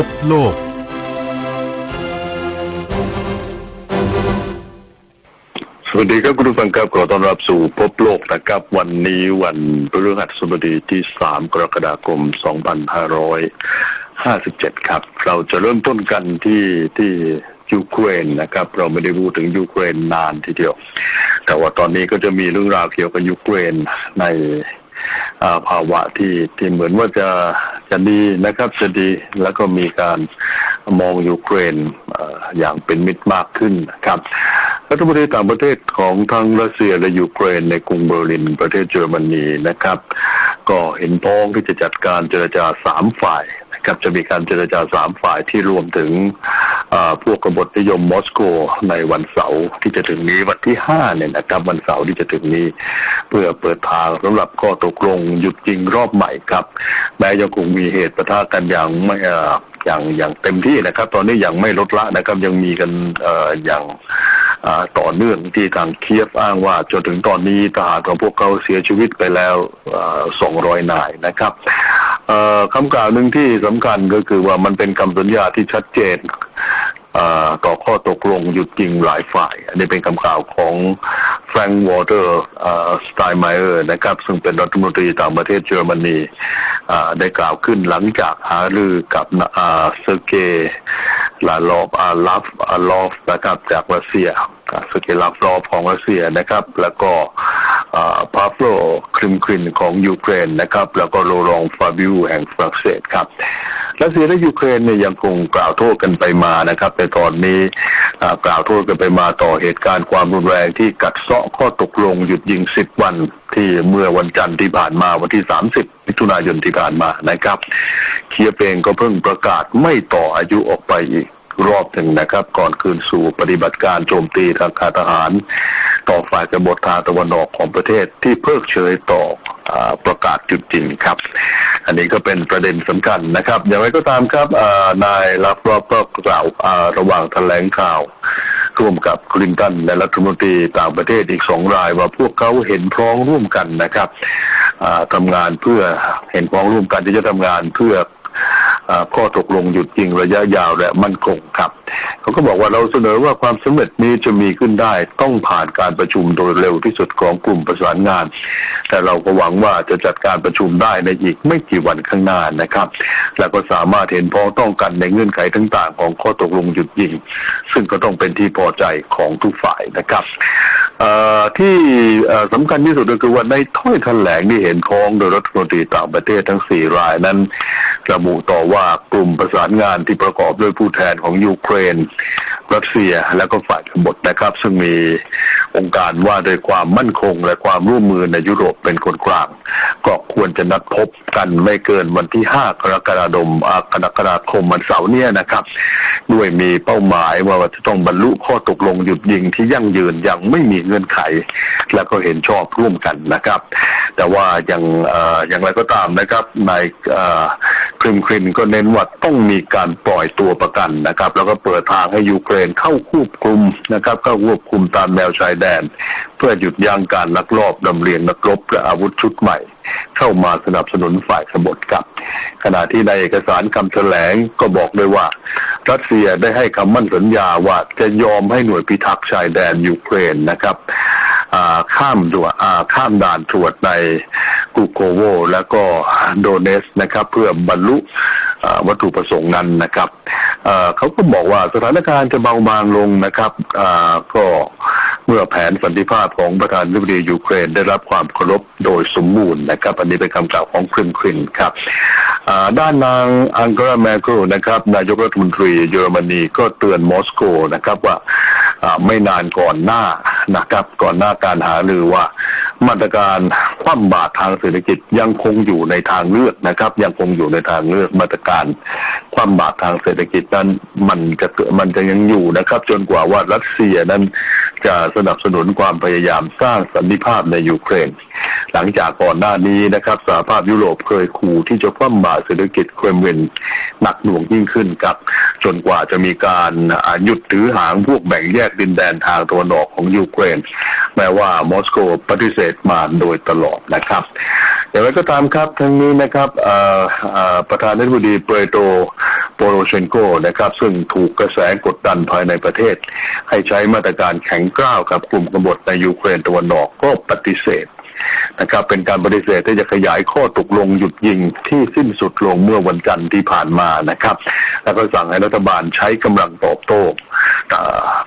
พบโลก สวัสดีครับคุณผู้ฟังครับขอต้อนรับสู่พบโลกนะครับ วันนี้วันพฤหัสบดีที่ 3 กรกฎาคม 2557 ครับ เราจะเริ่มต้นกันที่ที่ยูเครนนะครับ เราไม่ได้พูดถึงยูเครนนานทีเดียว แต่ว่าตอนนี้ก็จะมีเรื่องราวเกี่ยวกับยูเครนในอ่า ภาวะที่ที่เหมือนว่าจะจะดีนะครับจะดีแล้วก็มีการมองยูเครนอย่างเป็นมิตรมากขึ้นนะครับรัฐมนตรีต่างประเทศของทั้งรัสเซียและยูเครนในกรุงเบอร์ลินประเทศเยอรมนีนะครับ ก็เห็นพ้องที่จะจัดการเจรจาสามฝ่ายนะครับจะมีการเจรจาสามฝ่ายที่รวมถึง พวกกบฏนิยมมอสโกในวันเสาร์ที่จะถึงนี้วันที่ห้าเนี่ยนะครับวันเสาร์ที่จะถึงนี้ เพื่อเปิดทางสำหรับข้อตกลงหยุดยิงรอบใหม่ครับแม้ยังคงมีเหตุประทะกันอย่างไม่อ่ออย่างอย่างเต็มที่นะครับ ตอนนี้ยังไม่ลดละนะครับยังมีกันอ่ออย่าง ต่อเนื่องที่ทางเคียฟอ้างว่าจนถึงตอนนี้ทหารของพวกเขาเสียชีวิตไปแล้วสองร้อยนายนะครับเอ่อคำกล่าวหนึ่งที่สำคัญก็คือว่ามันเป็นคำสัญญาที่ชัดเจนต่อข้อตกลงหยุดยิงหลายฝ่าย อันนี้เป็นคำกล่าวของแฟรงค์วอเตอร์สไตน์ไมเออร์นะครับ ซึ่งเป็นรัฐมนตรีต่างประเทศเยอรมนีได้กล่าวขึ้นหลังจากหารือกับเซอร์เกย์ลาลอฟอาลาฟอาลอฟนะครับจากรัสเซีย สเกลาฟลอฟของรัสเซียนะครับ แล้วก็พาโฟลคริมครินของยูเครนนะครับ แล้วก็โรองฟาบิวแห่งฝรั่งเศสครับรัสเซียและยูเครนเนี่ยยังคงกล่าวโทษกันไปมานะครับในตอนนี้กล่าวโทษกันไปมาต่อเหตุการณ์ความรุนแรงที่กัดเซาะข้อตกลงหยุดยิง 10 วันที่เมื่อวันจันทร์ที่ผ่านมาวันที่ 30มิถุนายนที่ผ่านมานะครับเคียฟเองก็เพิ่งประกาศไม่ต่ออายุออกไปอีก รอบหนึ่งนะครับ ก่อนคืนสู่ปฏิบัติการโจมตีทางการทหาร ต่อฝ่ายกบฏทางตะวันออกของประเทศที่เพิกเฉยต่ออประกาศจุดจริงครับ อันนี้ก็เป็นประเด็นสำคัญนะครับ อย่างไรก็ตามครับนายรับรอบก็กล่าวระหว่างแถลงข่าวร่วมกับคลินตันและรัฐมนตรีต่างประเทศอีกสองรายว่าพวกเขาเห็นพ้องร่วมกันนะครับอ่าทำงานเพื่อเห็นพ้องร่วมกันที่จะทำงานเพื่อ ข้อตกลงหยุดยิงระยะยาวและมั่นคงครับเขาก็บอกว่าเราเสนอว่าความสำเร็จนี้จะมีขึ้นได้ต้องผ่านการประชุมโดยเร็วที่สุดของกลุ่มประสานงาน แต่เราก็หวังว่าจะจัดการประชุมได้ในอีกไม่กี่วันข้างหน้านะครับ และก็สามารถเห็นพ้องต้องกันในเงื่อนไขต่าง ๆ ของข้อตกลงหยุดยิง ซึ่งก็ต้องเป็นที่พอใจของทุกฝ่ายนะครับ ที่สำคัญที่สุดก็คือว่าในถ้อยแถลงที่เห็นพ้องโดยรัฐมนตรีต่างประเทศทั้งสี่รายนั้น ระบุต่อว่ากลุ่มประสานงานที่ประกอบด้วยผู้แทนของยูเครน รัสเซียและก็ฝ่ายกบฏนะครับ ซึ่งมีองค์การว่าโดวยความมั่นคงและความร่วมมือในยุโรปเป็นคนกลาง ก็ควรจะนัดพบกันไม่เกินวันที่ 5 กรกฎาคมอากรกฎาคมวันเสาร์เนี่ยนะครับ ด้วยมีเป้าหมายว่าจะต้องบรรลุข้อตกลงหยุดยิงที่ยั่งยืนอย่างไม่มีเงื่อนไข และก็เห็นชอบร่วมกันนะครับ แต่ว่าอย่างอย่างไรก็ตามนะครับนเอ่อคริมครินก็เน้นว่าต้องมีการปล่อยตัวประกันนะครับ แล้วก็เปิดทางให้ยูเครนเข้าควบคุมนะครับเข้าควบคุมตามแนวชายแดน เพื่อหยุดยั้งการลักลอบลำเลียงนักรบและอาวุธชุดใหม่ เข้ามาสนับสนุนฝ่ายขบฏกับ ขณะที่ในเอกสารคำแถลงก็บอกด้วยว่า รัสเซียได้ให้คำมั่นสัญญาว่าจะยอมให้หน่วยพิทักษ์ชายแดนยูเครนนะครับข้ามด่วนอ่าข้ามด่านตรวจในกูโกโว แล้วก็โดเนสนะครับ เพื่อบรรลุวัตถุประสงค์นั้นนะครับเขาก็บอกว่าสถานการณ์จะเบาบางลงนะครับก็ เมื่อแผนสันติภาพของประธานาธิบดียูเครนได้รับความเคารพโดยสมบูรณ์นะครับ อันนี้เป็นคำกล่าวของคริมครินครับ ด้านนางอังเกลาแมเคิลนะครับ นายกรัฐมนตรีเยอรมนีก็เตือนมอสโกนะครับว่าอ่าไม่นานก่อนหน้านะครับ ก่อนหน้าการหารือว่ามาตรการคว่ำบาตรทางเศรษฐกิจยังคงอยู่ในทางเลือกนะครับ ยังคงอยู่ในทางเลือกมาตรการคว่ำบาตรทางเศรษฐกิจนั้นมันจะเกิดมันจะยังอยู่นะครับ จนกว่าว่ารัสเซียนั้นจะสนับสนุนความพยายามสร้างสันติภาพในยูเครน หลังจากก่อนหน้านี้นะครับสหภาพยุโรปเคยขู่ที่จะคว่ำบาตรเศรษฐกิจเครมลินหนักหน่วงยิ่งขึ้นกับจนกว่าจะมีการหยุดถือหางพวกแบ่งแยกดินแดนทางตะวันออกของยูเครน แม้ว่ามอสโกปฏิเสธมาโดยตลอดนะครับอย่างไรก็ตามครับทั้งนี้นะครับประธานาธิบดีเปโตรโปโรเชนโกนะครับ ซึ่งถูกกระแสกดดันภายในประเทศ ให้ใช้มาตรการแข็งกร้าวกับกลุ่มกบฏในยูเครนตะวันออกก็ปฏิเสธ นะครับเป็นการปฏิเสธที่จะขยายข้อตกลงหยุดยิงที่สิ้นสุดลงเมื่อวันจันทร์ที่ผ่านมานะครับ แล้วก็สั่งให้รัฐบาลใช้กำลังตอบโต้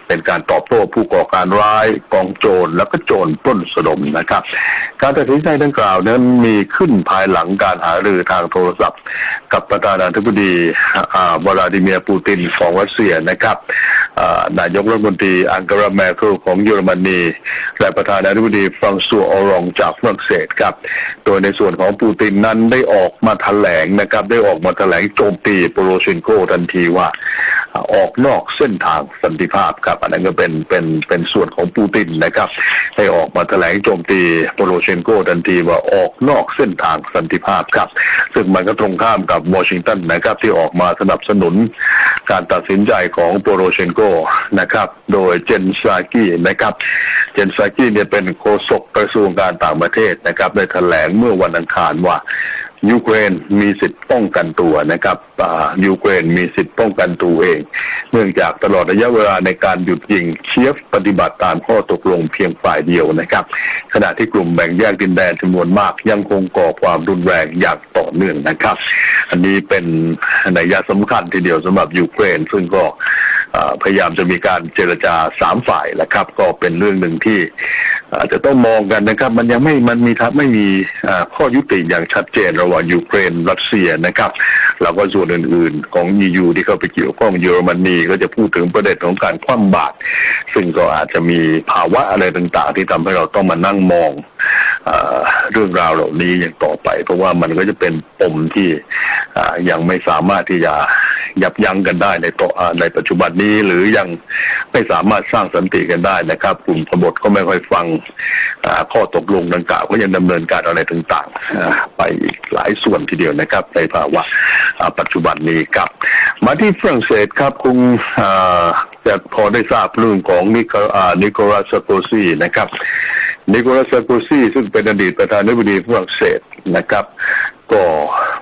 เป็นการตอบโต้ผู้ก่อการร้ายกองโจรแล้วก็โจรปล้นสะดมนะครับ การตัดสินใจดังกล่าวนั้นมีขึ้นภายหลังการหารือทางโทรศัพท์ กับประธานาธิบดีวลาดิเมียร์ปูตินของรัสเซียนะครับ นายกรัฐมนตรีอังการาแมร์เคิลของเยอรมนี และประธานาธิบดีฟรังซัวออรองจากฝรั่งเศสครับ โดยในส่วนของปูตินนั้นได้ออกมาแถลงนะครับ ได้ออกมาแถลงโจมตีโปโรเชนโกทันทีว่า ออกนอกเส้นทางสันติภาพครับอันนั้นก็เป็นเป็นเป็นส่วนของปูตินนะครับได้ออกมาแถลงโจมตีโปโรเชนโกทันทีว่าออกนอกเส้นทางสันติภาพครับ ซึ่งมันก็ตรงข้ามกับวอชิงตันนะครับที่ออกมาสนับสนุนการตัดสินใจของโปโรเชนโกนะครับโดยเจนซากีนะครับเจนซากีเนี่ยเป็นโฆษกกระทรวงการต่างประเทศนะครับได้แถลงเมื่อวันอังคารว่า ยูเครนมีสิทธิ์ป้องกันตัวนะครับยูเครนมีสิทธิ์ป้องกันตัวเอง เนื่องจากตลอดระยะเวลาในการหยุดยิงเคียฟปฏิบัติตามข้อตกลงเพียงฝ่ายเดียวนะครับ ขณะที่กลุ่มแบ่งแยกดินแดนจำนวนมากยังคงก่อความรุนแรงอย่างต่อเนื่องนะครับ อันนี้เป็นนัยยะสำคัญทีเดียวสำหรับยูเครนซึ่งก็พยายามจะมีการเจรจาสามฝ่ายแหละครับ ก็เป็นเรื่องหนึ่งที่ อาจจะต้องมองกันนะครับ มันยังไม่มันมีทัไม่มีข้อยุติอย่างชัดเจนระหว่างยูเครนรัสเซียนะครับ แล้วก็ส่วนอื่นๆ ของ EU ที่เข้าไปเกี่ยวข้องเยอรมนีก็จะพูดถึงประเด็นของการคว่ำบาตรซึ่งก็อาจจะมีภาวะอะไรต่างๆ ที่ทำให้เราต้องมานั่งมองเอเรื่องราวเหล่านี้อย่างต่อไป เพราะว่ามันก็จะเป็นปมที่ยังไม่สามารถที่จะยับยั้งกันได้ในต่อในปัจจุบันนี้หรือยังไม่สามารถสร้างสันติกันได้นะครับ กลุ่มกบฏก็ไม่ค่อยฟังข้อตกลงดังกล่าวก็ยังดำเนินการอะไรต่างๆ ไปอีกหลายส่วนทีเดียวนะครับ ในภาวะปัจจุบันนี้ครับ มาที่ฝรั่งเศสครับคงอ่าจะพอได้ทราบเรื่องของนิโคอ่านิโคลัสซาโกซีนะครับนิโคลัสซาโกซีซึ่งเป็นอดีตประธานาธิบดีฝรั่งเศสนะครับ ก็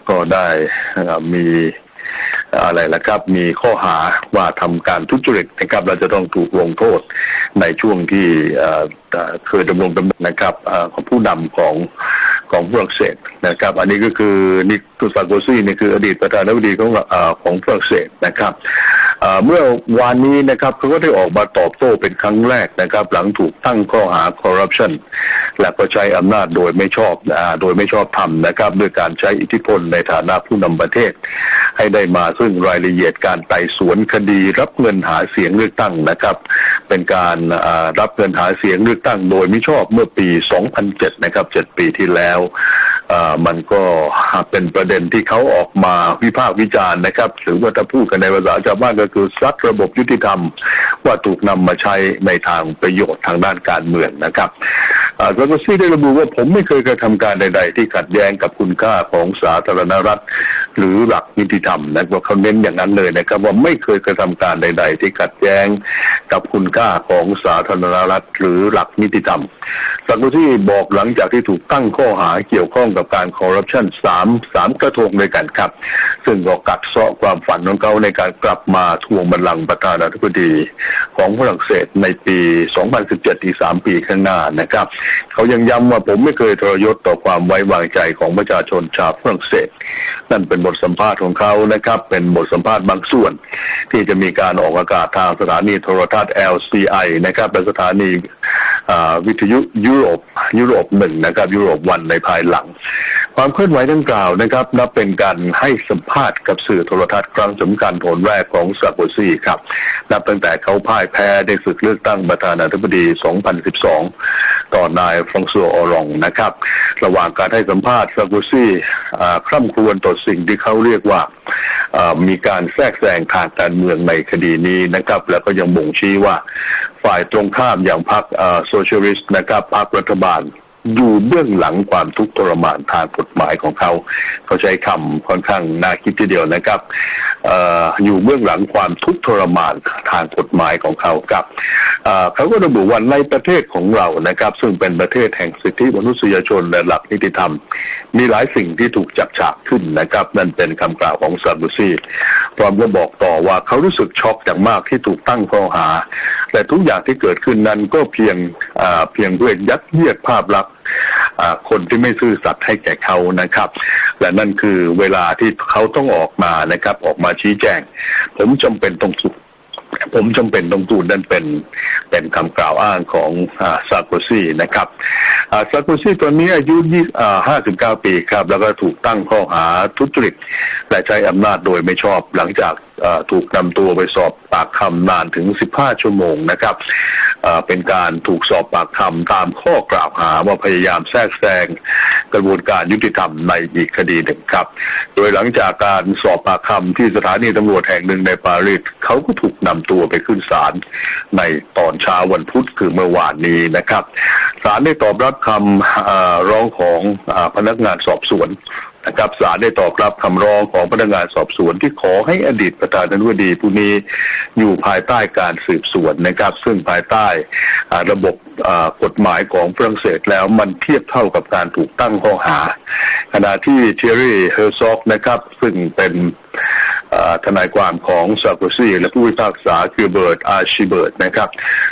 ก็ได้มีอะไรล่ะครับ มีข้อหาว่าทำการทุจริตนะครับเราจะต้องถูกลงโทษในช่วงที่ เอ่อเอ่อเคยดำรงตำแหน่งนะครับของผู้นำของของฝรั่งเศสนะครับ อันนี้ก็คือนิโคลัสาโกซี่นี่คืออดีตประธานาธิบดีของเอ่อของฝรั่งเศสนะครับเมื่อวานนี้นะครับเขาก็ได้ออกมาตอบโต้เป็นครั้งแรกนะครับ หลังถูกตั้งข้อหาคอร์รัปชันและก็ใช้อำนาจโดยไม่ชอบอโดยไม่ชอบธรรมนะครับด้วยการใช้อิทธิพลในฐานะผู้นำประเทศ ให้ได้มาซึ่งรายละเอียดการไต่สวนคดีรับเงินหาเสียงเลือกตั้งนะครับ เป็นการรับเงินหาเสียงเลือกตั้งโดยมิชอบเมื่อปี 2007 นะครับ 7 ปีที่แล้ว มันก็เป็นประเด็นที่เขาออกมาวิพากษ์วิจารณ์นะครับหรือว่าถ้าพูดกันในภาษาชาวบ้านก็คือซัดระบบยุติธรรม ว่าถูกนำมาใช้ในทางประโยชน์ทางด้านการเมืองนะครับซาโกซี่ได้ระบุว่าผมไม่เคยกระทำการใด ๆ ที่ขัดแย้งกับคุณค่าของสาธารณรัฐ หรือหลักนิติธรรมนะว่าเขาเน้นอย่างนั้นเลยนะครับ ว่าไม่เคยกระทำการใด ๆ ที่ขัดแย้งกับคุณค่าของสาธารณรัฐ หรือหลักนิติธรรมซาโกซี่บอกหลังจากที่ถูกตั้งข้อหาเกี่ยวข้องกับการคอร์รัปชันสามสามกระทงด้วยกันครับ ซึ่งก็กัดเซาะความฝันของเขาในการกลับมาทวงบัลลังก์ประธานาธิบดีของฝรั่งเศสในปี 2017 อีก 3 ปีข้างหน้านะครับ เขายังย้ำว่าผมไม่เคยทรยศต่อความไว้วางใจของประชาชนชาวฝรั่งเศส นั่นเป็นบทสัมภาษณ์ของเขานะครับ เป็นบทสัมภาษณ์บางส่วน ที่จะมีการออกอากาศทางสถานีโทรทัศน์ LCI นะครับและสถานี วิทยุยุโรปยุโรปหนึ่งนะครับยุโรปวันในภายหลัง ความเคลื่อนไหวดังกล่าวนะครับนับเป็นการให้สัมภาษณ์กับสื่อโทรทัศน์ครั้งสำคัญผลแรกของซาโกซีครับนับตั้งแต่เขาพ่ายแพ้ในศึกเลือกตั้งประธานาธิบดี 2012 ต่อนายฟรองซัวออรองนะครับ ระหว่างการให้สัมภาษณ์ซาโกซีอ่าคร่ำครวญต่อสิ่งที่เขาเรียกว่ามีการแทรกแซงทางการเมืองในคดีนี้นะครับ แล้วก็ยังบ่งชี้ว่า ฝ่ายตรงข้ามอย่างพรรคโซเชียลิสต์นะครับพรรครัฐบาลอยู่เบื้องหลังความทุกข์ทรมานทางกฎหมายของเขา เขาใช้คำค่อนข้างน่าคิดทีเดียวนะครับ อยู่เบื้องหลังความทุกข์ทรมานทางกฎหมายของเขาครับเขาก็ระบุว่าในประเทศของเรานะครับ ซึ่งเป็นประเทศแห่งสิทธิมนุษยชนและหลักนิติธรรม มีหลายสิ่งที่ถูกจับฉากขึ้นนะครับ นั่นเป็นคำกล่าวของซาบุซีพร้อมก็บอกต่อว่าเขารู้สึกช็อกอย่างมากที่ถูกตั้งข้อหา แต่ทุกอย่างที่เกิดขึ้นนั้นก็เพียงเพียงเพื่อยัดเยียดภาพลักษณ์ คนที่ไม่ซื่อสัตย์ให้แก่เขานะครับ และนั่นคือเวลาที่เขาต้องออกมานะครับ ออกมาชี้แจง ผมจำเป็นต้องสุผมจำเป็นต้องพูดนั่นเป็นเป็นคำกล่าวอ้างของซาโกซีนะครับซาโกซีตอนนี้อายุ59 ปีครับ แล้วก็ถูกตั้งข้อหาทุจริตและใช้อำนาจโดยไม่ชอบหลังจาก ถูกนำตัวไปสอบปากคำนานถึง 15 ชั่วโมงนะครับเป็นการถูกสอบปากคำตามข้อกล่าวหาว่าพยายามแทรกแซงกระบวนการยุติธรรมในอีกคดีหนึ่งครับ โดยหลังจากการสอบปากคำที่สถานีตำรวจแห่งหนึ่งในปารีสเขาก็ถูกนำตัวไปขึ้นศาลในตอนเช้าวันพุธคือเมื่อวานนี้นะครับศาลได้ตอบรับคำร้องของอพนักงานสอบสวน นะครับศาลได้ตอบรับคำร้องของพนักงานสอบสวนที่ขอให้อดีตประธานาธิบดีผู้นี้อยู่ภายใต้การสืบสวนนะครับ ซึ่งภายใต้ระบบกฎหมายของฝรั่งเศสแล้วมันเทียบเท่ากับการถูกตั้งข้อหา ขณะที่เทยรี่เฮอร์ซอกนะครับ ซึ่งเป็น ทนายความของซาโกซีและผู้พิพากษาคือเบิร์ตอาชิเบิร์ตนะครับ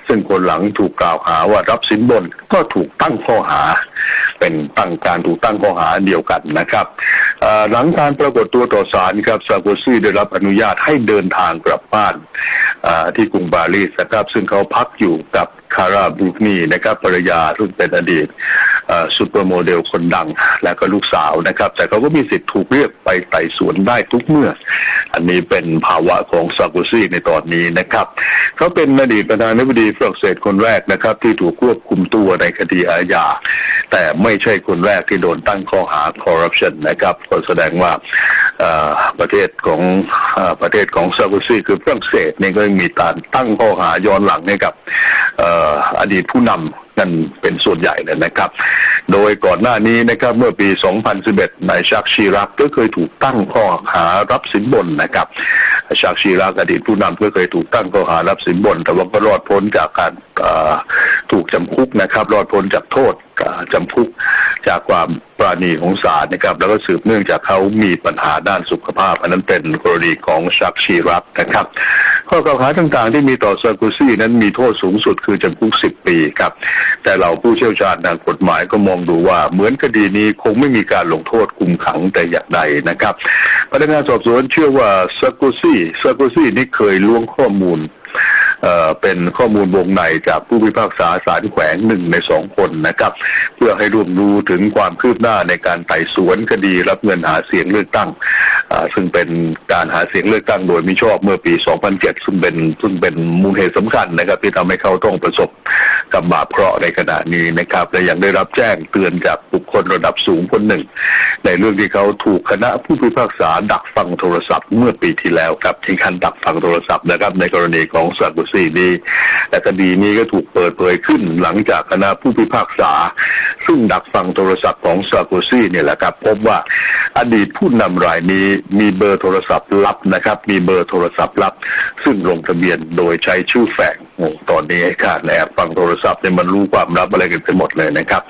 ซึ่งคนหลังถูกกล่าวหาว่ารับสินบนก็ถูกตั้งข้อหา เป็นตั้งการถูกตั้งข้อหาเดียวกันนะครับหลังการปรากฏตัวต่อศาลครับซาโกซีได้รับอนุญาตให้เดินทางกลับบ้านที่กรุงปารีสนะครับซึ่งเขาพักอยู่กับ คาราบูกนีนะครับภรรยาซึ่งเป็นอดีตซูเปอร์โมเดลคนดัง และก็ลูกสาวนะครับ แต่เขาก็มีสิทธิ์ถูกเรียกไปไต่สวนได้ทุกเมื่อ อันนี้เป็นภาวะของซาโกซีในตอนนี้นะครับ เขาเป็นอดีตประธานาธิบดีฝรั่งเศสคนแรกนะครับ ที่ถูกควบคุมตัวในคดีอาญาแต่ไม่ใช่คนแรกที่โดนตั้งข้อหาคอร์รัปชันนะครับก็แสดงว่า ประเทศของอประเทศของซาโกซีคือฝรั่งเศสนี่ก็มีการตั้งข้อหาย้อนหลังให้กับออดีตผู้นำกันเป็นส่วนใหญ่เลยนะครับ โดยก่อนหน้านี้นะครับเมื่อปี 2011นายชักชีรักก็เคยถูกตั้งข้อหารับสินบนนะครับชักชีรักอดีตผู้นำก็เคยถูกตั้งข้อหารับสินบน แต่ว่าก็รอดพ้นจากการถูกจำคุกนะครับ รอดพ้นจากโทษจำคุกจากความปราณีของศาลนะครับ แล้วก็สืบเนื่องจากเขามีปัญหาด้านสุขภาพ อันนั้นเป็นกรณีของชักชีรักนะครับข้อกล่าวหาต่างๆ ที่มีต่อซากุซี่นั้นมีโทษสูงสุดคือจำคุก 10 ปีครับ แต่เราผู้เชี่ยวชาญทางกฎหมายก็มองดูว่า เหมือนคดีนี้คงไม่มีการลงโทษคุมขังแต่อย่างใดนะครับพนักงานสอบสวนเชื่อว่าซากุซี่ซากุซี่นี่เคยล้วงข้อมูล เอ่อเป็นข้อมูลวงในจากผู้พิพากษาศาลแขวงหนึ่งในสองคนนะครับ เพื่อให้ร่วมดูถึงความคืบหน้าในการไต่สวนคดีรับเงินหาเสียงเลือกตั้ง ซึ่งเป็นการหาเสียงเลือกตั้งโดยมิชอบเมื่อปี 2007 ซึ่งเป็นซึ่งเป็นมูลเหตุสำคัญนะครับ ที่ทำให้เขาต้องประสบกับบาปเคราะห์ในขณะนี้นะครับและยังได้รับแจ้งเตือนจากบุคคลระดับสูงคนหนึ่ง ในเรื่องที่เขาถูกคณะผู้พิพากษาดักฟังโทรศัพท์เมื่อปีที่แล้วครับที่คันดักฟังโทรศัพท์นะครับ ในกรณีของซากุซีนี้แต่คดีนี้ก็ถูกเปิดเผยขึ้นหลังจากคณะผู้พิพากษา ซึ่งดักฟังโทรศัพท์ของซากุซีเนี่ยแหละครับพบว่าอดีตผู้นำรายนี้มีเบอร์โทรศัพท์ลับนะครับ มีเบอร์โทรศัพท์ลับ ซึ่งลงทะเบียนโดยใช้ชื่อแฝงโอ้ตอนนี้ไอ้การแอบฟังโทรศัพท์เนี่ยมันรู้ความลับอะไรกันไปหมดเลยนะครับ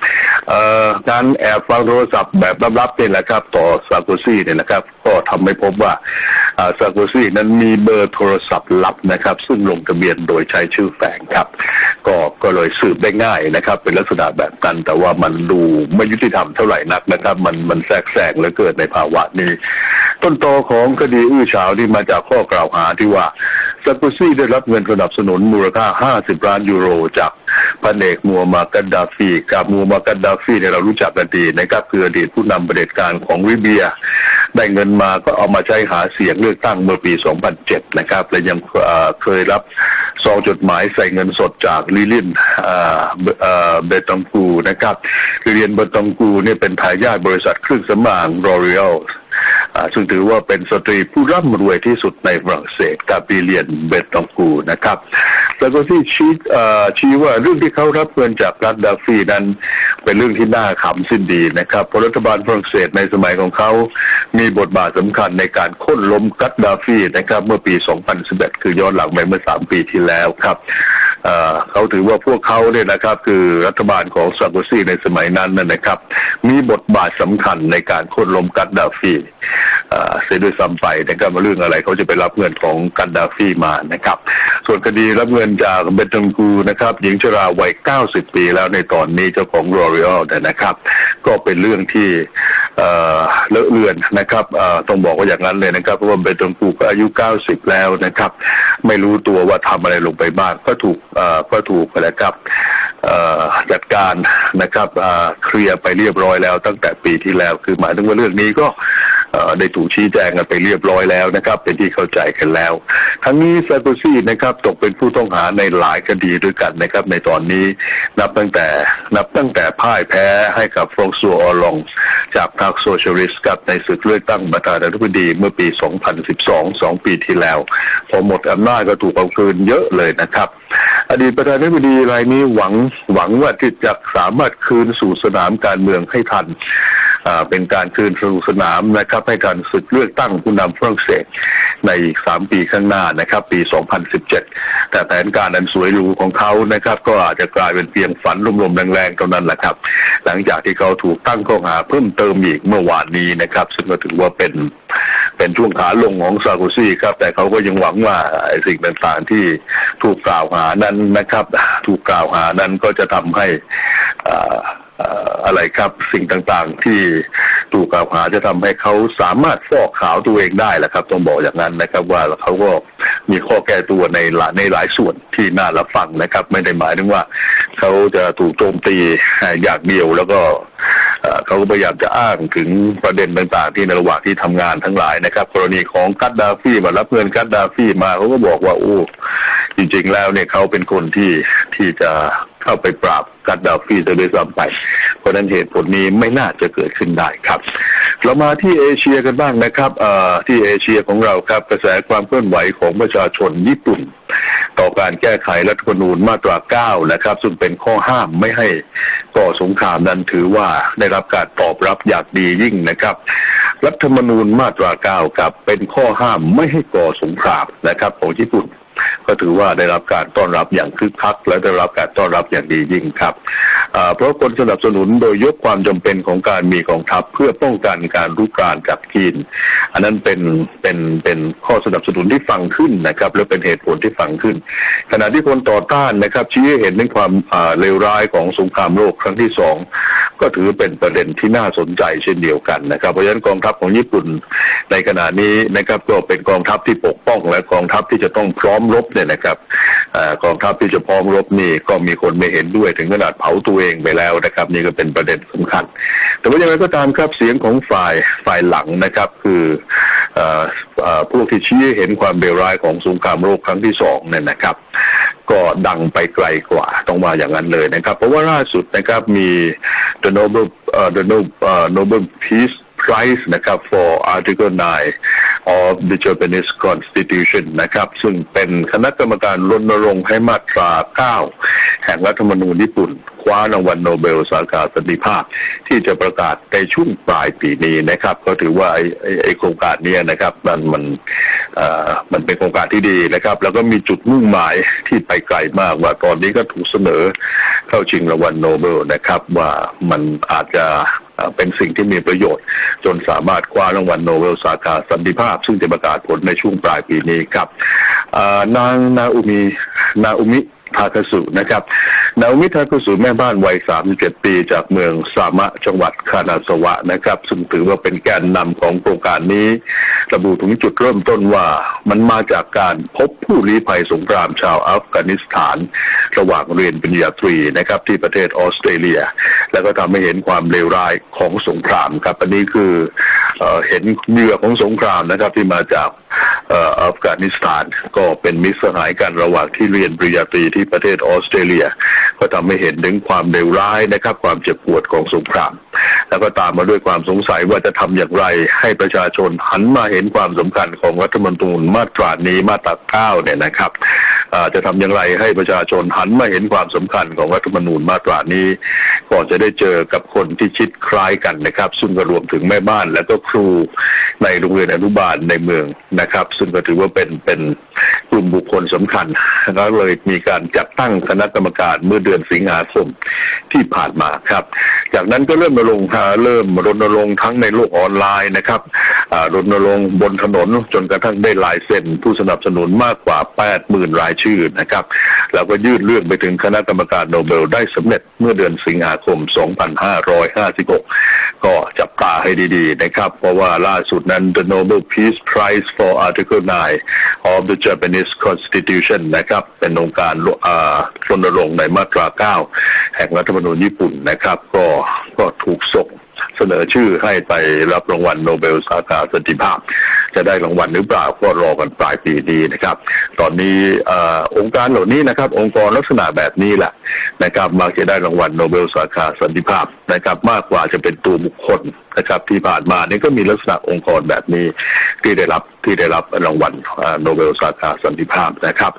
เอ่อการแอบฟังโทรศัพท์แบบลับๆเนี่ยนะครับ ต่อซาโกซี่เนี่ยนะครับ ก็ทำให้พบว่า ซาโกซี่นั้นมีเบอร์โทรศัพท์ลับนะครับ ซึ่งลงทะเบียนโดยใช้ชื่อแฝงครับ ก็ก็เลยสืบได้ง่ายนะครับ เป็นลักษณะแบบนั้น แต่ว่ามันดูไม่ยุติธรรมเท่าไหร่นักนะครับ มันมันแทรกแซงและเกิดในภาวะนี้ ต้นตอของคดีอื้อฉาวที่มาจากข้อกล่าวหาที่ว่าซาโกซี่ได้รับเงินสนับสนุนมูลค่า 50 ล้านยูโรจาก พันเอกมัวมากัดดาฟีกับมัวมากัดดาฟีเนี่ยเรารู้จักกันดีนะครับคืออดีตผู้นำเผด็จการของลิเบีย ได้เงินมาก็เอามาใช้หาเสียงเลือกตั้งเมื่อปี 2007 นะครับและยังเคยรับซองจดหมายใส่เงินสดจากลิลินเอ่อเอ่อเบตังกูนะครับลิเลียนเบตังกูเนี่ยเป็นทายาทบริษัทเครื่องสำอางรอเรียล ซึ่งถือว่าเป็นสตรีผู้ร่ำรวยที่สุดในฝรั่งเศสกาบิเลียนเบตองกูนะครับ แล้วก็ที่ชี้ชี้ว่าเรื่องที่เขารับเงินจากรัฐดาฟีนั้นเป็นเรื่องที่น่าขำสิ้นดีนะครับเพราะรัฐบาลฝรั่งเศสในสมัยของเขา มีบทบาทสำคัญในการค่นล้มกัดดาฟีนะครับ เมื่อปี 2011 คือย้อนหลังไปเมื่อ 3 ปีที่แล้วครับ เขาถือว่าพวกเขาเนี่ยนะครับคือรัฐบาลของซาร์โกซีในสมัยนั้นนะครับ มีบทบาทสำคัญในการโค่นล้มกัดดาฟีเอ่อเสียด้วยซ้ำไปนะครับว่าเรื่องอะไรเขาจะไปรับเงินของกัดดาฟีมานะครับ ส่วนคดีรับเงินจากเบตังกูนะครับหญิงชราวัย 90 ปีแล้วในตอนนี้เจ้าของรอ r อ a l เนี่ยนะครับ ก็เป็นเรื่องที่ เลอะเลือนนะครับต้องบอกว่าอย่างนั้นเลยนะครับเพราะว่าเบตงกูก็อายุ 90 แล้วนะครับ ไม่รู้ตัวว่าทำอะไรลงไปบ้างก็ถูกก็ถูก็ถูกนะครับจัดการนะครับเคลียร์ไปเรียบร้อยแล้วตั้งแต่ปีที่แล้ว คือหมายถึงว่าเรื่องนี้ก็ ได้ถูกชี้แจงกันไปเรียบร้อยแล้วนะครับ เป็นที่เข้าใจกันแล้ว ทั้งนี้ซาโกซีนะครับตกเป็นผู้ต้องหาในหลายคดีด้วยกันนะครับในตอนนี้นับตั้งแต่นับตั้งแต่พ่ายแพ้ให้กับฟรองซัวออลองจากพรรคโซเชียลิสต์กับในศึกเลือกตั้งประธานาธิบดีเมื่อปี 2012สองปีที่แล้ว พอหมดอำนาจก็ถูกเอาคืนเยอะเลยนะครับ อดีตประธานาธิบดีรายนี้หวังหวังว่าที่จะสามารถคืนสู่สนามการเมืองให้ทันเป็นการคืนสู่สนามนะครับให้ทันศึกเลือกตั้งผู้นำฝรั่งเศสในอีกสามปีข้างหน้านะครับ ปี 2017 แต่แผนการอันสวยหรูของเขานะครับ ก็อาจจะกลายเป็นเพียงฝันลมๆแรงๆเท่านั้นแหละครับ หลังจากที่เขาถูกตั้งข้อหาเพิ่มเติมอีกเมื่อวานนี้นะครับ ซึ่งก็ถือว่าเป็น เป็นช่วงขาลงของซาโกซีครับ แต่เขาก็ยังหวังว่าไอ้สิ่งต่างๆที่ถูกกล่าวหานั้นนะครับ ถูกกล่าวหานั้นก็จะทำให้ อะไรครับสิ่งต่างๆ ที่ถูกกล่าวหาจะทำให้เขาสามารถฟอกขาวตัวเองได้แหละครับ ต้องบอกอย่างนั้นนะครับ ว่าเขาก็มีข้อแก้ตัวในหลายในหลายส่วนที่น่ารับฟังนะครับ ไม่ได้หมายถึงว่าเขาจะถูกโจมตีอย่างเดียวแล้วก็เขาก็พยายามจะอ้างถึงประเด็นต่าง ๆ ที่ในระหว่างที่ทำงานทั้งหลายนะครับ กรณีของกัดดาฟีมารับเงินกัดดาฟีมาเขาก็บอกว่าโอ้จริง ๆ แล้วเนี่ยเขาเป็นคนที่ที่จะเข้าไปปราบ กัดดาฟีจะด้วยซ้ำไป เพราะนั้นเหตุผลนี้ไม่น่าจะเกิดขึ้นได้ครับ เรามาที่เอเชียกันบ้างนะครับที่เอเชียของเราครับกระแสความเคลื่อนไหวของประชาชนญี่ปุ่น ต่อการแก้ไขรัฐธรรมนูญมาตรา 9 นะครับ ซึ่งเป็นข้อห้ามไม่ให้ก่อสงครามนั้นถือว่าได้รับการตอบรับอย่างดียิ่งนะครับรัฐธรรมนูญมาตรา 9 กับเป็นข้อห้ามไม่ให้ก่อสงครามนะครับของญี่ปุ่น ก็ถือว่าได้รับการต้อนรับอย่างคึกคัก และได้รับการต้อนรับอย่างดียิ่งครับเพราะคนสนับสนุนโดยยกความจำเป็นของการมีกองทัพเพื่อป้องกันการรุกรานจากจีน อันนั้นเป็นเป็นเป็นข้อสนับสนุนที่ฟังขึ้นนะครับ และเป็นเหตุผลที่ฟังขึ้น ขณะที่คนต่อต้านนะครับชี้ให้เห็นถึงความอ่าเลวร้ายของสงครามโลกครั้งที่สองก็ถือเป็นประเด็นที่น่าสนใจเช่นเดียวกันนะครับ เพราะฉะนั้นกองทัพของญี่ปุ่นในขณะนี้นะครับก็เป็นกองทัพที่ปกป้องและกองทัพที่จะต้องพร้อมรบเนี่ยนะครับอกองทัพที่จะพร้อมรบนี่ก็มีคนไม่เห็นด้วยถึงขนาดเผาตัวเองไปแล้วนะครับ นี่ก็เป็นประเด็นสำคัญ แต่ว่าอย่างไรก็ตามครับเสียงของฝ่ายฝ่ายหลังนะครับ คืออพวกที่ชี้เห็นความเลร้ายของสงครามโลกครั้งที่สองเนี่ยนะครับ ก็ดังไปไกลกว่าต้องว่าอย่างนั้นเลยนะครับ เพราะว่าล่าสุดนะครับมี the Nobel เอ่อ the Nobel เอ่อ Nobel Peace Prize นะครับ for Article 9 of the Japanese Constitution นะครับ ซึ่งเป็นคณะกรรมการรณรงค์ให้มาตรา 9 แห่งรัฐธรรมนูญญี่ปุ่น คว้ารางวัลโนเบลสาขาสันติภาพ ที่จะประกาศในช่วงปลายปีนี้นะครับ ก็ถือว่าไอ้ไอโครงการนี้นะครับ มันมันอ่อมันเป็นโครงการที่ดีนะครับ แล้วก็มีจุดมุ่งหมายที่ไปไกลมากว่าตอนนี้ก็ถูกเสนอเข้าชิงรางวัลโนเบลนะครับ ว่ามันอาจจะ เป็นสิ่งที่มีประโยชน์ จนสามารถคว้ารางวัลโนเบลสาขาสันติภาพ ซึ่งจะประกาศผลในช่วงปลายปีนี้ครับนางนาอุมินาอุมิทาคาสุนะครับนาอุมิทาคาสุแม่บ้านวัย 37 ปี จากเมืองซามะจังหวัดคานาสวะนะครับ ซึ่งถือว่าเป็นแกนนำของโครงการนี้ ระบุถึงจุดเริ่มต้นว่ามันมาจากการพบผู้ลี้ภัยสงครามชาวอัฟกานิสถาน ระหว่างเรียนปริญญาตรีนะครับที่ประเทศออสเตรเลีย แล้วก็ทำให้เห็นความเลวร้ายของสงครามครับ อันนี้คือเอเห็นเหยื่อของสงครามนะครับที่มาจากอัฟกานิสถานก็เป็นมิตรสหายกันระหว่างที่เรียนปริญญาตรีที่ประเทศออสเตรเลีย ก็ทำให้เห็นถึงความเลวร้ายนะครับ ความเจ็บปวดของสงคราม แล้วก็ตามมาด้วยความสงสัยว่าจะทำอย่างไรให้ประชาชนหันมาเห็นความสำคัญของรัฐธรรมนูญมาตรานี้มาตราเก้าเนี่ยนะครับจะทำอย่างไรให้ประชาชนหันมาเห็นความสำคัญของรัฐธรรมนูญมาตรานี้ ก่อนจะได้เจอกับคนที่คิดคล้ายกันนะครับ ซึ่งก็รวมถึงแม่บ้านและก็ครูในโรงเรียนอนุบาลในเมืองนะครับ ซึ่งก็ถือว่าเป็นเป็น กลุ่มบุคคลสำคัญแล้วเลยมีการจัดตั้งคณะกรรมการเมื่อเดือนสิงหาคมที่ผ่านมาครับ จากนั้นก็เริ่มรณรงค์เริ่มรณรงค์ทั้งในโลกออนไลน์นะครับ รณรงค์บนถนนจนกระทั่งได้ลายเซ็นผู้สนับสนุนมากกว่า 80,000รายชื่อนะครับ แล้วก็ยื่นเรื่องไปถึงคณะกรรมการโนเบลได้สำเร็จเมื่อเดือนสิงหาคม 2556 ก็จับตาให้ดีๆนะครับ เพราะว่าล่าสุดนั้น the Nobel Peace Prize for Article 9 of the Japanese Constitution นะครับ เป็นองค์การรณรงค์ในมาตรา 9 แห่งรัฐธรรมนูญญี่ปุ่นนะครับ ก็ก็ถูกส่ง เสนอชื่อให้ไปรับรางวัลโนเบลสาขาสันติภาพ จะได้รางวัลหรือเปล่าก็รอกันปลายปีนี้นะครับ ตอนนี้อองค์การเหล่านี้นะครับ องค์กรลักษณะแบบนี้แหละนะครับมักจะได้รางวัลโนเบลสาขาสันติภาพนะครับ มากกว่าจะเป็นตัวบุคคลนะครับ ที่ผ่านมานี่ก็มีลักษณะองค์กรแบบนี้ที่ได้รับที่ได้รับรางวัลโนเบลสาขาสันติภาพนะครับ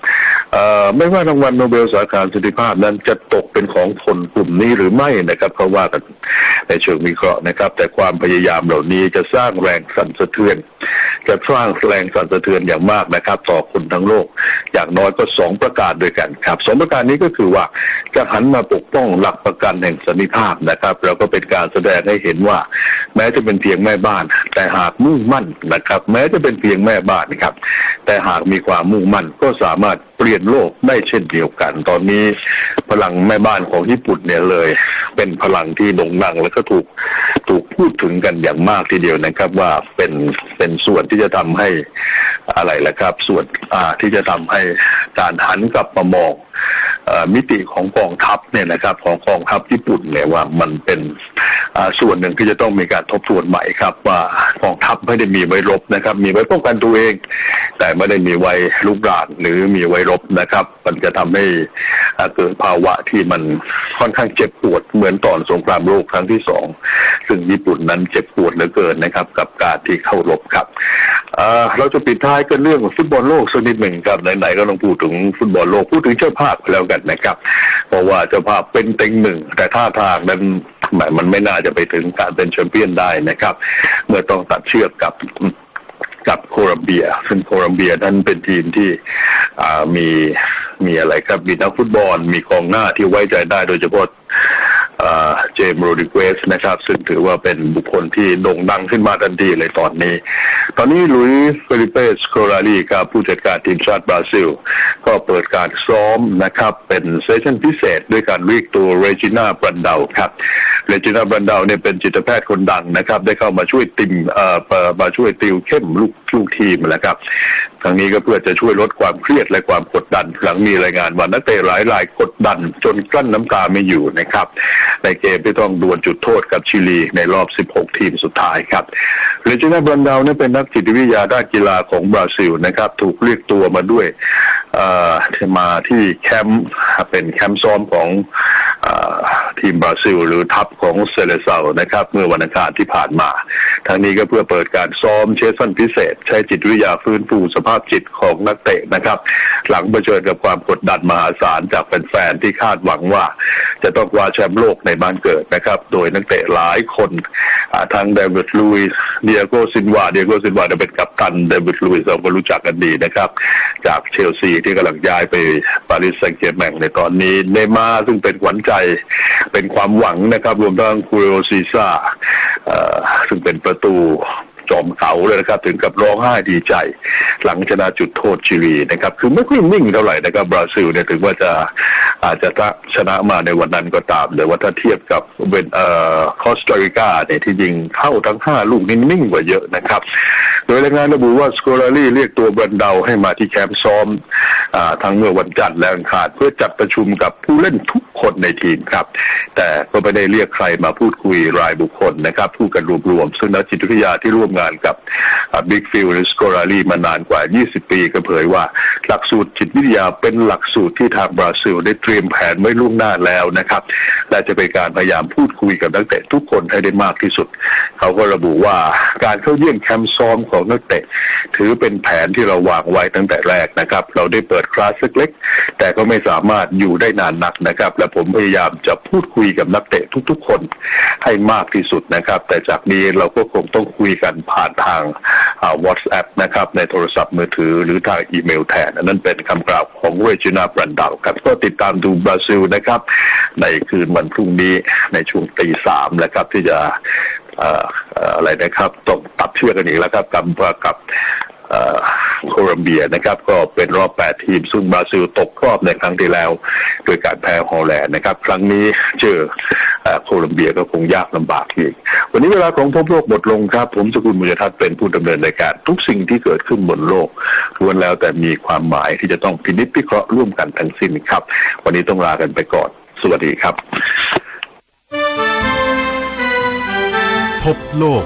ไม่ว่ารางวัลโนเบลสาขาสันติภาพนั้นจะตกเป็นของคนกลุ่มนี้หรือไม่นะครับเพราะว่ากันในเชิงวิเคราะห์นะครับ แต่ความพยายามเหล่านี้จะสร้างแรงสั่นสะเทือน จะสร้างแรงสั่นสะเทือนอย่างมากนะครับ ต่อคนทั้งโลก อย่างน้อยก็สองประการด้วยกันครับสองประการนี้ก็คือว่าจะหันมาปกป้องหลักประกันแห่งสันติภาพนะครับแล้วก็เป็นการแสดงให้เห็นว่า แม้จะเป็นเพียงแม่บ้าน แต่หากมุ่งมั่นนะครับ แม้จะเป็นเพียงแม่บ้านนะครับ แต่หากมีความมุ่งมั่นก็สามารถเปลี่ยนโลกได้เช่นเดียวกัน ตอนนี้พลังแม่บ้านของญี่ปุ่นเนี่ยเลย เป็นพลังที่โด่งดังแล้วก็ถูกถูกพูดถึงกันอย่างมากทีเดียวนะครับ ว่าเป็นเป็นส่วนที่จะทำให้อะไรล่ะครับ ส่วนอ่าที่จะทำให้การหันกลับมามอง มิติของกองทัพเนี่ยนะครับของกองทัพญี่ปุ่นเนี่ยว่ามันเป็นส่วนหนึ่งที่จะต้องมีการทบทวนใหม่ครับ ว่ากองทัพไม่ได้มีไว้รบนะครับ มีไว้ป้องกันตัวเอง แต่ไม่ได้มีไว้ลุกรานหรือมีไว้รบนะครับ มันจะทำให้เกิดภาวะที่มันค่อนข้างเจ็บปวดเหมือนตอนสงครามโลกครั้งที่สองซึ่งญี่ปุ่นนั้นเจ็บปวดเหลือเกินนะครับ กับการที่เข้ารบครับ เราจะปิดท้ายกันเรื่องฟุตบอลโลกสักนิดหนึ่งครับไหนๆก็ต้องพูดถึงฟุตบอลโลกพูดถึงเจ้าภาพแล้วกันนะครับ เพราะว่าเจ้าภาพเป็นเต็งหนึ่ง แต่ท่าทางนั้นหมมันไม่น่าจะไปถึงการเป็นแชมเปี้ยนได้นะครับ เมื่อต้องตัดเชือกกับกับโคลัมเบีย ซึ่งโคลัมเบียนั้นเป็นทีมที่มีมีอะไรครับมีนักฟุตบอลมีกองหน้าที่ไว้ใจได้โดยเฉพาะ เจมส์โรดิเกสนะครับ ซึ่งถือว่าเป็นบุคคลที่โด่งดังขึ้นมาทันทีเลยตอนนี้ ตอนนี้ลุยเฟลิเปสโคราลีครับผู้จัดการทีมชาติบราซิล ก็เปิดการซ้อมนะครับ เป็นเซสชั่นพิเศษด้วยการเรียกตัวเรจิน่าบรันเดาครับเรจิน่าบรันเดาเนี่ยเป็นจิตแพทย์คนดังนะครับ ได้เข้ามาช่วยติมเอ่อมาช่วยติวเข้มลูก ลูกทีมนะครับทั้งนี้ก็เพื่อจะช่วยลดความเครียดและความกดดัน หลังมีรายงานว่านักเตะหลายรายกดดัน จนกลั้นน้ำตาไม่อยู่นะครับ ในเกมที่ต้องดวลจุดโทษกับชิลีในรอบ 16 ทีมสุดท้ายครับเรจิน่าบรันเดาวนี่เป็นนักจิตวิทยาด้านกีฬาของบราซิลนะครับ ถูกเรียกตัวมาด้วย มาที่แคมป์เป็นแคมป์ซ้อมของอทีมบราซิล หรือทัพของเซเลเซานะครับ เมื่อวันอังคารที่ผ่านมาทางนี้ก็เพื่อเปิดการซ้อมเชสซันพิเศษ ใช้จิตวิทยาฟื้นฟูสภาพจิตของนักเตะนะครับ หลังเผชิญกับความกดดันมหาศาลจากแฟนๆที่คาดหวังว่า จะต้องคว้าแชมป์โลกในบ้านเกิดนะครับ โดยนักเตะหลายคนอ่าทั้งเดวิดลุยส์เดียโกซินวาเดียโกซินวาเนี่ยเป็นกัปตันเดวิดลุยส์เราก็รู้จักกันดีนะครับ จากเชลซีที่กำลังย้ายไปปารีสแซงต์แชร์แมงในตอนนี้เนย์มาซึ่งเป็นขวัญใจเป็นความหวังนะครับ รวมทั้งคูเรโอซีซ่าซึ่งเป็นประตู จอมเก่าเลยนะครับ ถึงกับร้องไห้ดีใจ หลังชนะจุดโทษชิลีนะครับ คือไม่ค่อยนิ่งเท่าไหร่นะครับบราซิลเนี่ยถึงว่าจะอาจจะชนะมาในวันนั้นก็ตามแต่ว่าถ้าเทียบกับเวนเอ่อคอสตาริกาเนี่ยที่ยิงเข้าทั้งห้าลูกนี่นิ่งกว่าเยอะนะครับ โดยรายงานระบุว่าสโคลารีเรียกตัวเบรนเดาให้มาที่แคมป์ซ้อมอ่าทั้งเมื่อวันจันทร์และอังคารเพื่อจัดประชุมกับผู้เล่นทุกคนในทีมครับ แต่ก็ไม่ได้เรียกใครมาพูดคุยรายบุคคลนะครับพูดกันรวมๆซึ่งนักจิตวิทยาที่ร่วมงานกับบิ๊กฟิลหรือสโกราลีมานานกว่า 20 ปีก็เผยว่า หลักสูตรจิตวิทยาเป็นหลักสูตรที่ทางบราซิลได้เตรียมแผนไว้ล่วงหน้าแล้วนะครับ และจะเป็นการพยายามพูดคุยกับนักเตะทุกคนให้ได้มากที่สุด เขาก็ระบุว่าการเข้าเยี่ยมแคมป์ซ้อมของนักเตะ ถือเป็นแผนที่เราวางไว้ตั้งแต่แรกนะครับ เราได้เปิดคลาสเล็กๆแต่ก็ไม่สามารถอยู่ได้นานนักนะครับ และผมพยายามจะพูดคุยกับนักเตะทุกๆ คนให้มากที่สุดนะครับ แต่จากนี้เราก็คงต้องคุยกันผ่านทางอ่า WhatsApp นะครับในโทรศัพท์มือถือหรือทางอีเมลแทนนั่นเป็นคำกล่าวของเรจินาบรันดาครับก็ติดตามดูบราซิลนะครับ ในคืนวันพรุ่งนี้ในช่วงตีสามนะครับที่จะอะไรนะครับต้องตัดเชือกกันอีกแล้วครับกับกับ โคลัมเบียนะครับก็เป็นรอบ 8 ทีม ซึ่งบราซิลตกรอบในครั้งที่แล้ว โดยการแพ้ฮอลแลนด์นะครับ ครั้งนี้เจอโคลัมเบียก็คงยากลำบากอีก วันนี้เวลาของพบโลกหมดลงครับ ผมสกุลมุญทัศน์เป็นผู้ดำเนินรายการทุกสิ่งที่เกิดขึ้นบนโลกล้วนแล้วแต่มีความหมายที่จะต้องพินิจพิเคราะห์ร่วมกันทั้งสิ้นครับ วันนี้ต้องลากันไปก่อน สวัสดีครับ พบโลก